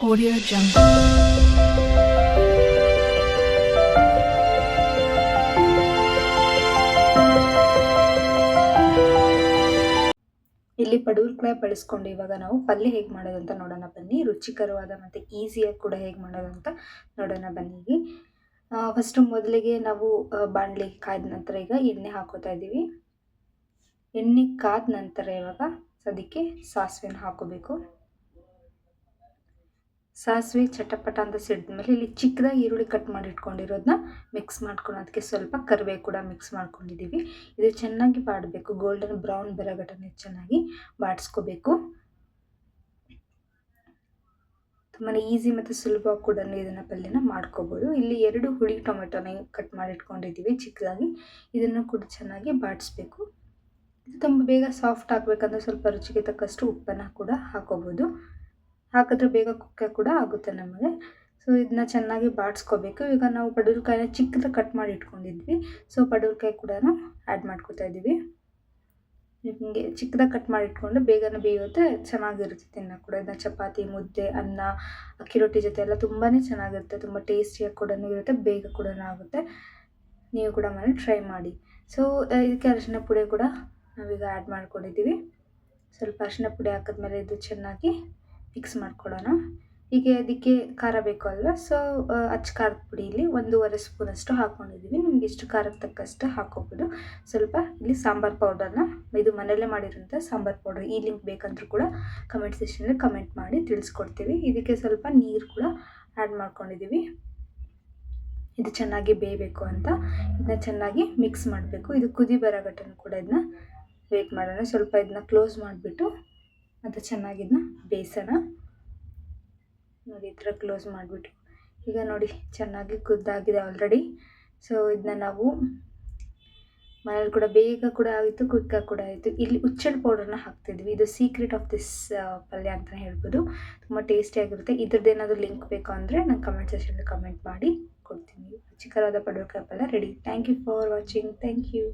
Audio Jungle. ಇಲ್ಲಿ ಪಡವಲಕಾಯಿ ಬಳಸ್ಕೊಂಡು ಇವಾಗ ನಾವು ಪಲ್ಯ ಹೇಗೆ ಮಾಡೋದಂತ ನೋಡೋಣ ಬನ್ನಿ. ರುಚಿಕರವಾದ ಮತ್ತು ಈಸಿಯಾಗಿ ಕೂಡ ಹೇಗೆ ಮಾಡೋದು ಅಂತ ನೋಡೋಣ ಬನ್ನಿ. ಫಸ್ಟು ಮೊದಲಿಗೆ ನಾವು ಬಾಣಲೆ ಕಾದ ನಂತರ ಈಗ ಎಣ್ಣೆ ಹಾಕೋತಾ ಇದ್ದೀವಿ. ಎಣ್ಣೆ ಕಾದ ನಂತರ ಇವಾಗ ಅದಕ್ಕೆ ಸಾಸಿವೆನ ಹಾಕೋಬೇಕು. ಸಾಸಿವೆ ಚಟಪಟ ಅಂತ ಸಿಡಿದ್ಮೇಲೆ ಇಲ್ಲಿ ಚಿಕ್ಕದಾಗಿ ಈರುಳ್ಳಿ ಕಟ್ ಮಾಡಿ ಇಟ್ಕೊಂಡಿರೋದನ್ನ ಮಿಕ್ಸ್ ಮಾಡ್ಕೊಂಡು ಅದಕ್ಕೆ ಸ್ವಲ್ಪ ಕರಿಬೇವು ಕೂಡ ಮಿಕ್ಸ್ ಮಾಡ್ಕೊಂಡಿದ್ದೀವಿ. ಇದು ಚೆನ್ನಾಗಿ ಬಾಡಬೇಕು. ಗೋಲ್ಡನ್ ಬ್ರೌನ್ ಬರೋ ಘಟನೆ ಚೆನ್ನಾಗಿ ಬಾಡಿಸ್ಕೋಬೇಕು. ತುಂಬಾ ಈಸಿ ಮತ್ತು ಸುಲಭ ಕೂಡ ಇದನ್ನು ಪಲ್ಯನ ಮಾಡ್ಕೋಬೋದು. ಇಲ್ಲಿ ಎರಡು ಹುಳಿ ಟೊಮೆಟೊನ ಕಟ್ ಮಾಡಿ ಇಟ್ಕೊಂಡಿದ್ದೀವಿ ಚಿಕ್ಕದಾಗಿ. ಇದನ್ನು ಕೂಡ ಚೆನ್ನಾಗಿ ಬಾಡಿಸ್ಬೇಕು. ಇದು ತುಂಬ ಬೇಗ ಸಾಫ್ಟ್ ಆಗಬೇಕಂದ್ರೆ ಸ್ವಲ್ಪ ರುಚಿಗೆ ತಕ್ಕಷ್ಟು ಉಪ್ಪನ್ನು ಕೂಡ ಹಾಕೋಬೋದು. ಹಾಕಿದ್ರೆ ಬೇಗ ಕುಕ್ಕ ಕೂಡ ಆಗುತ್ತೆ ನಮಗೆ. ಸೊ ಇದನ್ನ ಚೆನ್ನಾಗಿ ಬಾಡಿಸ್ಕೋಬೇಕು. ಈಗ ನಾವು ಪಡವಲಕಾಯಿನ ಚಿಕ್ಕದಾಗಿ ಕಟ್ ಮಾಡಿ ಇಟ್ಕೊಂಡಿದ್ವಿ. ಸೊ ಪಡವಲಕಾಯಿ ಕೂಡ ಆ್ಯಡ್ ಮಾಡ್ಕೊತಾ ಇದ್ದೀವಿ. ನಿಮಗೆ ಚಿಕ್ಕದಾಗಿ ಕಟ್ ಮಾಡಿ ಇಟ್ಕೊಂಡು ಬೇಗನೆ ಬೇಯುತ್ತೆ, ಚೆನ್ನಾಗಿರುತ್ತೆ ತಿನ್ನೋಕೆ ಕೂಡ. ಇದನ್ನ ಚಪಾತಿ, ಮುದ್ದೆ, ಅನ್ನ, ಅಕ್ಕಿ ರೊಟ್ಟಿ ಜೊತೆ ಎಲ್ಲ ತುಂಬಾ ಚೆನ್ನಾಗಿರುತ್ತೆ. ತುಂಬ ಟೇಸ್ಟಿಯಾಗಿ ಕೂಡ ಇರುತ್ತೆ, ಬೇಗ ಕೂಡ ಆಗುತ್ತೆ. ನೀವು ಕೂಡ ಮನೇಲಿ ಟ್ರೈ ಮಾಡಿ. ಸೊ ಇದಕ್ಕೆ ಅರಿಶಿನ ಪುಡಿ ಕೂಡ ನಾವೀಗ ಆ್ಯಡ್ ಮಾಡ್ಕೊಂಡಿದ್ದೀವಿ. ಸ್ವಲ್ಪ ಅರಿಶಿನ ಪುಡಿ ಹಾಕಿದ್ಮೇಲೆ ಇದು ಚೆನ್ನಾಗಿ ಮಿಕ್ಸ್ ಮಾಡ್ಕೊಳ್ಳೋಣ. ಹೀಗೆ ಅದಕ್ಕೆ ಖಾರ ಬೇಕು ಅಲ್ವಾ? ಸೊ ಅಚ್ಚ ಖಾರದ ಪುಡಿ ಇಲ್ಲಿ ಒಂದೂವರೆ ಸ್ಪೂನಷ್ಟು ಹಾಕ್ಕೊಂಡಿದ್ದೀವಿ ನಿಮ್ಗೆ ಎಷ್ಟು ಖಾರಕ್ಕೆ ತಕ್ಕಷ್ಟು ಹಾಕೋಬೋದು. ಸ್ವಲ್ಪ ಇಲ್ಲಿ ಸಾಂಬಾರು ಪೌಡರ್ನ, ಇದು ಮನೆಯಲ್ಲೇ ಮಾಡಿರೋಂಥ ಸಾಂಬಾರು ಪೌಡರ್, ಈ ಲಿಂಕ್ ಬೇಕಂದ್ರೂ ಕೂಡ ಕಮೆಂಟ್ ಸೆಕ್ಷನಲ್ಲಿ ಕಮೆಂಟ್ ಮಾಡಿ ತಿಳಿಸ್ಕೊಡ್ತೀವಿ. ಇದಕ್ಕೆ ಸ್ವಲ್ಪ ನೀರು ಕೂಡ ಆ್ಯಡ್ ಮಾಡ್ಕೊಂಡಿದ್ದೀವಿ ಇದು ಚೆನ್ನಾಗಿ ಬೇಯಬೇಕು ಅಂತ. ಇದನ್ನ ಚೆನ್ನಾಗಿ ಮಿಕ್ಸ್ ಮಾಡಬೇಕು. ಇದು ಕುದಿ ಬರೋ ಕೂಡ ಇದನ್ನ ವೇಟ್ ಮಾಡೋಣ. ಸ್ವಲ್ಪ ಇದನ್ನ ಕ್ಲೋಸ್ ಮಾಡಿಬಿಟ್ಟು ಮತ್ತು ಚೆನ್ನಾಗಿದ್ದನ್ನ ಬೇಯಿಸೋಣ ನೋಡಿ, ಈ ಥರ ಕ್ಲೋಸ್ ಮಾಡಿಬಿಟ್ಟು ಈಗ ನೋಡಿ, ಚೆನ್ನಾಗಿ ಕುದ್ದಾಗಿದೆ ಆಲ್ರೆಡಿ ಸೊ ಇದನ್ನ ನಾವು ಮನೇಲಿ ಕೂಡ ಬೇಗ ಕೂಡ ಆಯಿತು ಕ್ವಿಕ್ಕಾಗಿ ಕೂಡ ಆಯಿತು. ಇಲ್ಲಿ ಉಚ್ಚಳ ಪೌಡರ್ನ ಹಾಕ್ತಿದ್ವಿ. ಇದು ಸೀಕ್ರೆಟ್ ಆಫ್ ದಿಸ್ ಪಲ್ಯ ಅಂತಲೇ ಹೇಳ್ಬೋದು. ತುಂಬ ಟೇಸ್ಟಿಯಾಗಿರುತ್ತೆ ಇದ್ರದ್ದು ಏನಾದರೂ ಲಿಂಕ್ ಬೇಕು ಅಂದರೆ ನಂಗೆ ಕಮೆಂಟ್ ಸೆಕ್ಷನಲ್ಲಿ ಕಮೆಂಟ್ ಮಾಡಿ ಕೊಡ್ತೀನಿ. ರುಚಿಕರವಾದ ಪಡವಲಕಾಯಿ ಪಲ್ಯ ready thank you for watching thank you